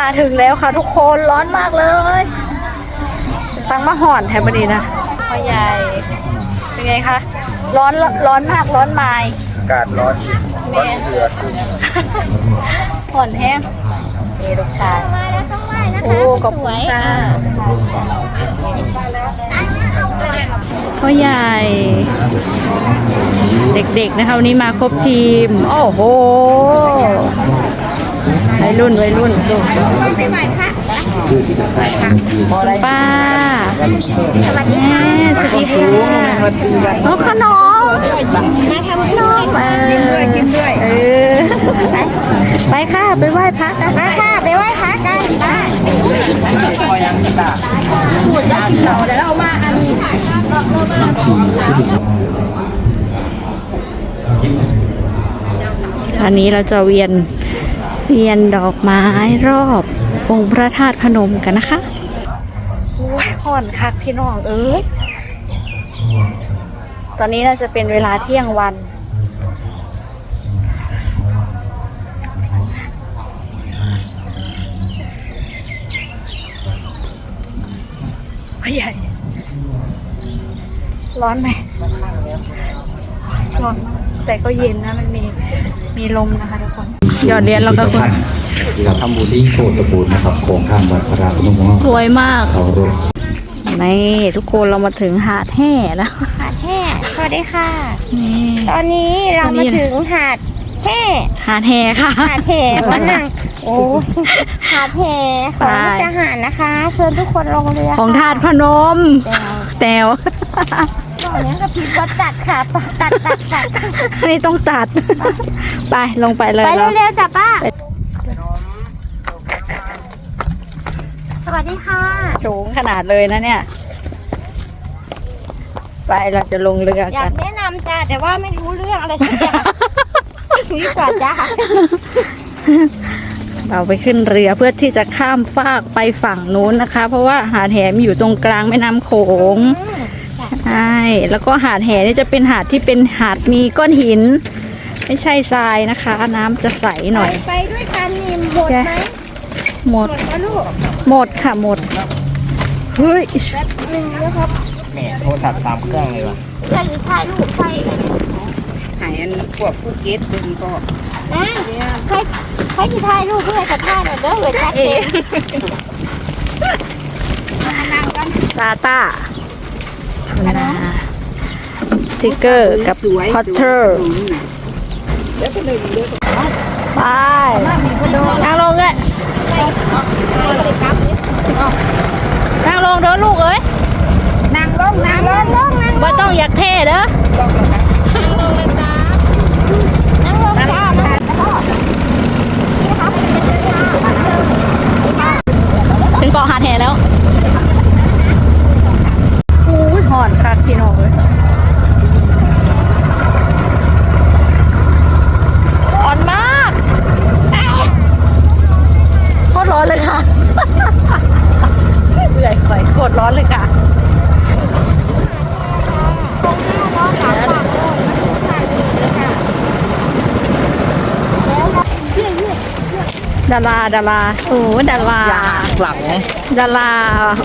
ลาถึงแล้วค่ะทุกคนร้อนมากเลยสั่งมาห่อนแทบดีนะพ่อใหญ่เป็นไงคะร้อนร้อนมากร้อนไม้อากาศร้อนร้อนเรือสูงห่อนแห้งนี่ลูกชายโอ้ขอบคุณค่ะพ่อใหญ่ เด็กๆนะคะวันนี้มาครบทีม โอ้โห วัยรุ่นวัยรุ่นลูกป้าสวัสดีค่ะสวัสดีค่ะน้องขนมมาทำขนมเออกินด้วยเออไปค่ะไปไหว้พระกันมาค่ะไปไหว้พระกันไปอันนี้เราจะเวียน เวียนดอกไม้รอบองค์พระธาตุพนมกันนะคะโอ้ยห่อนคักพี่น้องเอ้ยตอนนี้น่าจะเป็นเวลาเที่ยงวัน ใหญ่ ร้อนไหมร้อน แต่ก็เย็นนะมันมีมีลมนะคะทุกคนหยอดเหรียญแล้วก็คุณที่เราทำบุญที่โคตรตะบูรณ์นะครับโครงข้ามวัดพระราชนุ่มงสวยมากเสารถนี่ทุกคนเรามาถึงหาดแห่แล้วหาดแห่สวัสดีค่ะนี่ตอนนี้เรามาถึงหาดแห่หาดแห่ค่ะหาดแห่วันนังโอ้หาดแห่ของไปทหารนะคะเชิญทุกคนลงเรือของธาตุพนม แตว ตอนนี้ก็พิดว่าตัดค่ะตัดตัดตัดอันนี้ต้องตัด ไปลงไปเลยไปเราเร็วๆจ้ะป้า สวัสดีค่ะ สูงขนาดเลยนะเนี่ย ไปเราจะลงเรืออยากักน แนะนำจ้ะแต่ว่าไม่รู้เรื่องอะไรสักอย่างคุยดีกว่าจ้ะเราไปขึ้นเรือเพื่อที่จะข้ามฟากไปฝั่งนู้นนะคะ เพราะว่าหาดแหมอยู่ตรงกลางแม่น้ำโขง ใช่แล้วก็หาดแหนี่จะเป็นหาดที่เป็นหาดมีก้อนหิน ไม่ใช่ทรายนะคะ น้ำจะใสหน่อย ไปด้วยกันนี่หมดไหมหมดหมดแล้วลูกหมดค่ะหมดเฮ้ยหนึ่งนะครับเนี่ยโทรศัพท์สามเครื่องเลยวะใส่ถ่ายรูปใส่เลยเนี่ยหายอันพวกผู้เก็ตดึงก็นะใครใครที่ถ่ายรูปเพื่อจะถ่ายหน่อยเด้อเวลาเองตาตา นะทิกเกอร์กับสวยพอตเตอร์ไปนั่งลงเลยนั่งลงเด้อลูกเอ้ยนั่งลงนั่งลงลงนั่งว่าต้องอยากเท่เด้อ ลงเลยจ้านั่งลงจ้านั่ง ถึงเกาะหาดแหแล้วอู้ยหอนคักพี่น้องเลยอ่อนมากโคตรร้อนเลยค่ะ เบื่อข่อยโคตรร้อนเลยค่ะ ดาราดาราโอ้ดาราหลังดารา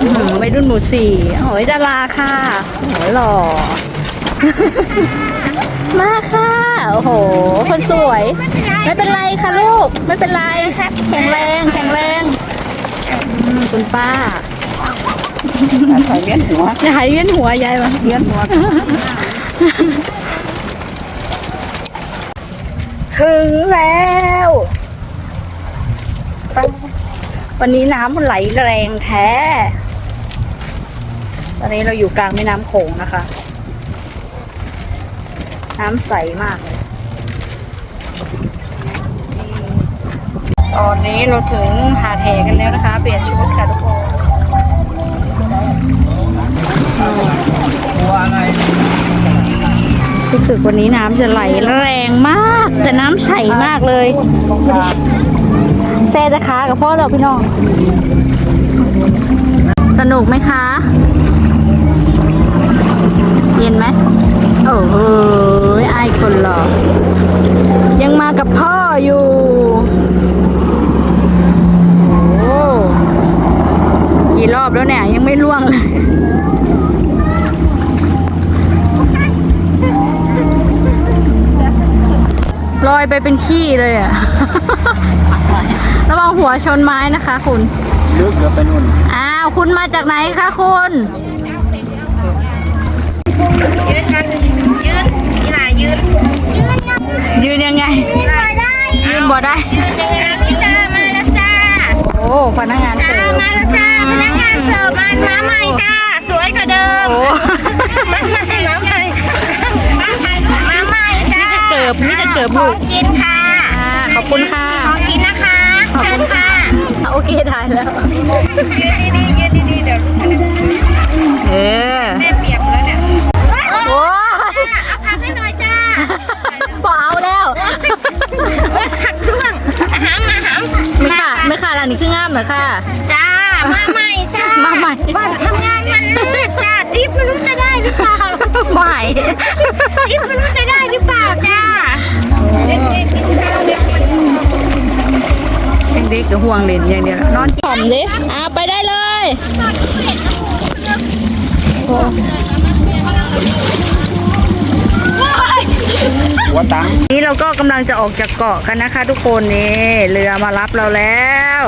อื้อหือวัยรุ่นหมู่สี่โอ้ยดาราค่ะโอ้ยหล่อ มาค่ะโอ้โห คนสวย ไม่เป็นไรค่ะลูก ไม่เป็นไรแข็งแรงแข็งแรงอืมคุณป้าใส่เวียนหัวยายเวียนหัวยายมาเวียนหัวถึงแล้วไป วันนี้น้ำมันไหลแรงแท้ ตอนนี้เราอยู่กลางแม่น้ำโขงนะคะ น้ำใสมากเลยตอนนี้เราถึงหาดแหกันแล้วนะคะ เปลี่ยนชุดค่ะทุกคนตัวอะไรรู้สึกวันนี้น้ำจะไหลแรงมาก แต่น้ำใสมากเลย ซ่จะค้ากับพ่อเราพี่น้อง สนุกไหมคะ เย็นไหมโอ้โหไอายคนหล่อยังมากับพ่ออยู่โอ้กี่รอบแล้วเนี่ย ยังไม่ล่วงเลยลอยไปเป็นขี้เลยอะ ระวังหัวชนไม้นะคะ คุณลึกเกือบไปนู่นอ้าวคุณมาจากไหนคะคุณ แล้ว ยืนดีๆยืนดีๆเดี๋ยวเออแม่เปียกแล้วเนี่ยโอ้เอาพักให้หน่อยจ้าพอเอาแล้วหักเครื่องหามมาหามไม่ค่ะไม่ค่ะร้านนี้คืองามเหรอค่ะ จ้า มาใหม่จ้า มาใหม่วันทำงานมันเลือดจ้า ติ๊บไม่รู้จะได้หรือเปล่าใหม่ติ๊บไม่รู้จะ กกับห่วงเล่นอย่างเดียวนอนผอมดิอ่าไปได้เลยโอ้หัวตังนี่เราก็กำลังจะออกจากเกาะกันนะคะ ทุกคนนี่เรือมารับเราแล้ว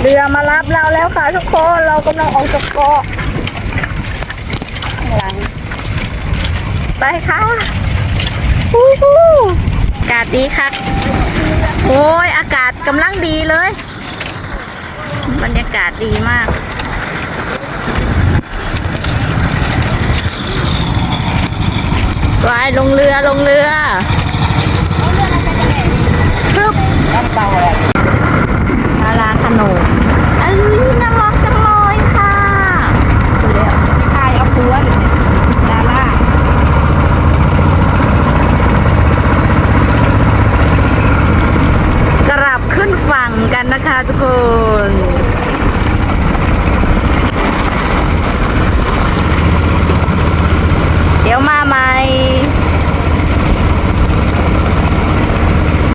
เรือมารับเราแล้วค่ะ ทุกคนเรากำลังออกจากเกาะข้างหลังไปค่ะฮู้ฮู้อากาศดีค่ะ โอ้ยอากาศกำลังดีเลย บรรยากาศดีมากวายลงเรือลงเรือปึ๊บนาันนะคะทุกคน